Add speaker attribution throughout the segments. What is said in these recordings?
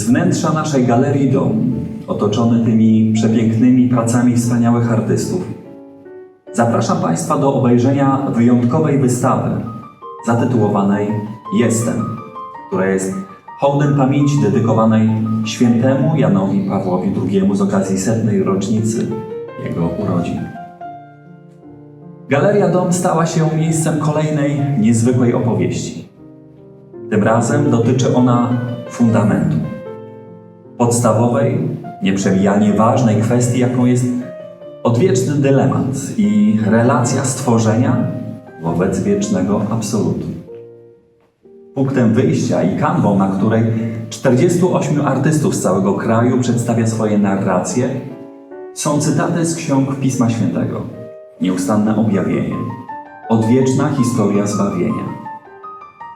Speaker 1: Z wnętrza naszej galerii dom, otoczony tymi przepięknymi pracami wspaniałych artystów, zapraszam Państwa do obejrzenia wyjątkowej wystawy zatytułowanej Jestem, która jest hołdem pamięci dedykowanej świętemu Janowi Pawłowi II z okazji setnej rocznicy jego urodzin. Galeria Dom stała się miejscem kolejnej niezwykłej opowieści. Tym razem dotyczy ona fundamentu. Podstawowej, nieprzemijanie ważnej kwestii, jaką jest odwieczny dylemat i relacja stworzenia wobec wiecznego absolutu. Punktem wyjścia i kanwą, na której 48 artystów z całego kraju przedstawia swoje narracje, są cytaty z ksiąg Pisma Świętego, nieustanne objawienie, odwieczna historia zbawienia,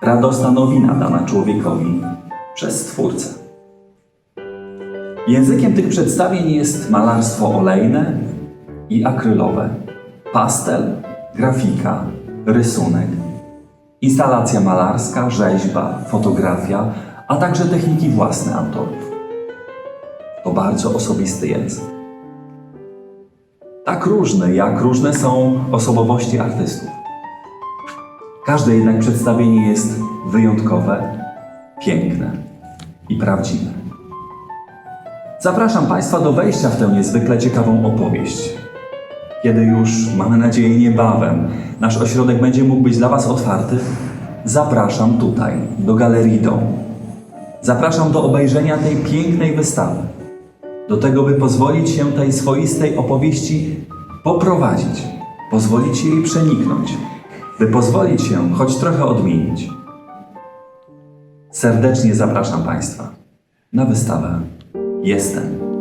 Speaker 1: radosna nowina dana człowiekowi przez Stwórcę. Językiem tych przedstawień jest malarstwo olejne i akrylowe, pastel, grafika, rysunek, instalacja malarska, rzeźba, fotografia, a także techniki własne autorów. To bardzo osobisty język. Tak różny, jak różne są osobowości artystów. Każde jednak przedstawienie jest wyjątkowe, piękne i prawdziwe. Zapraszam Państwa do wejścia w tę niezwykle ciekawą opowieść. Kiedy już, mamy nadzieję, niebawem nasz ośrodek będzie mógł być dla Was otwarty, zapraszam tutaj, do Galerii Domu. Zapraszam do obejrzenia tej pięknej wystawy. Do tego, by pozwolić się tej swoistej opowieści poprowadzić, pozwolić się jej przeniknąć, by pozwolić się choć trochę odmienić. Serdecznie zapraszam Państwa na wystawę Jestem.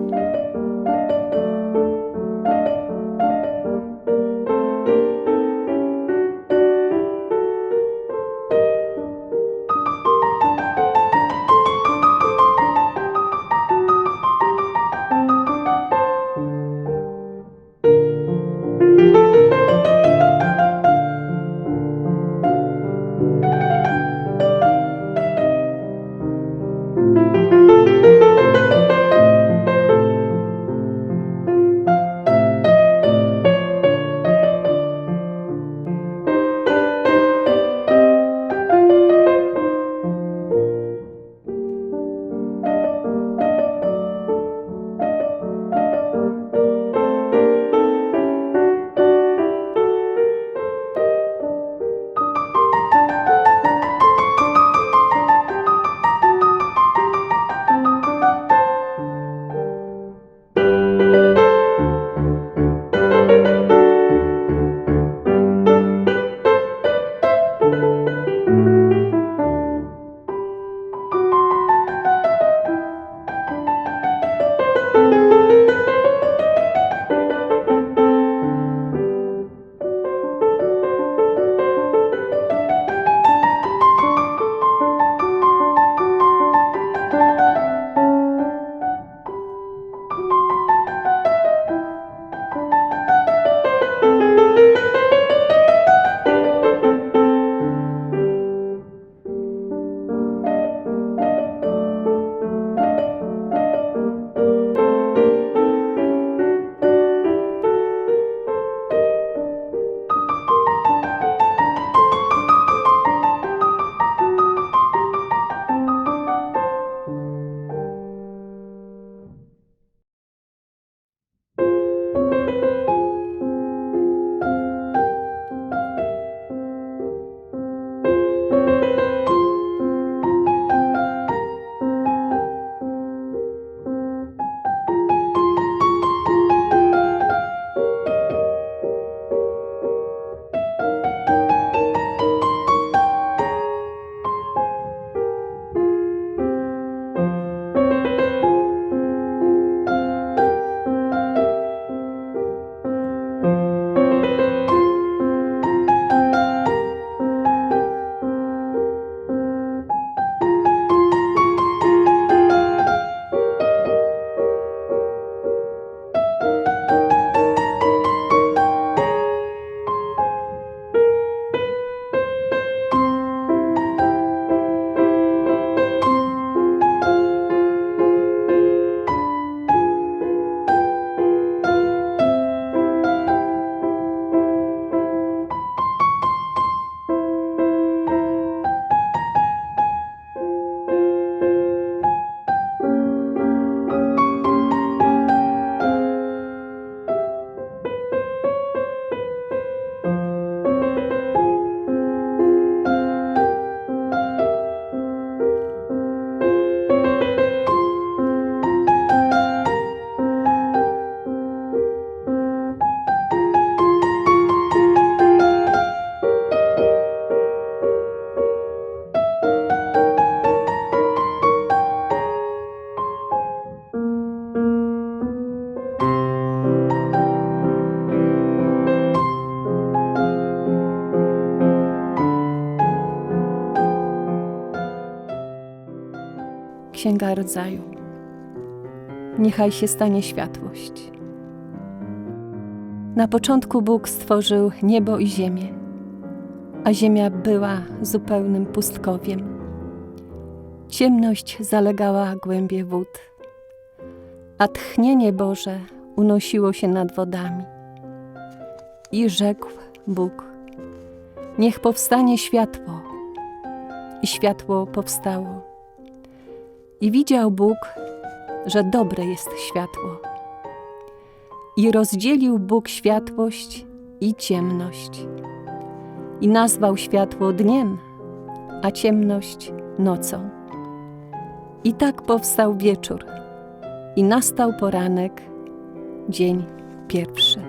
Speaker 2: Księga Rodzaju. Niechaj się stanie światłość. Na początku Bóg stworzył niebo i ziemię, a ziemia była zupełnym pustkowiem. Ciemność zalegała głębie wód, a tchnienie Boże unosiło się nad wodami. I rzekł Bóg: Niech powstanie światło. I światło powstało. I widział Bóg, że dobre jest światło. I rozdzielił Bóg światłość i ciemność. I nazwał światło dniem, a ciemność nocą. I tak powstał wieczór, i nastał poranek, dzień pierwszy.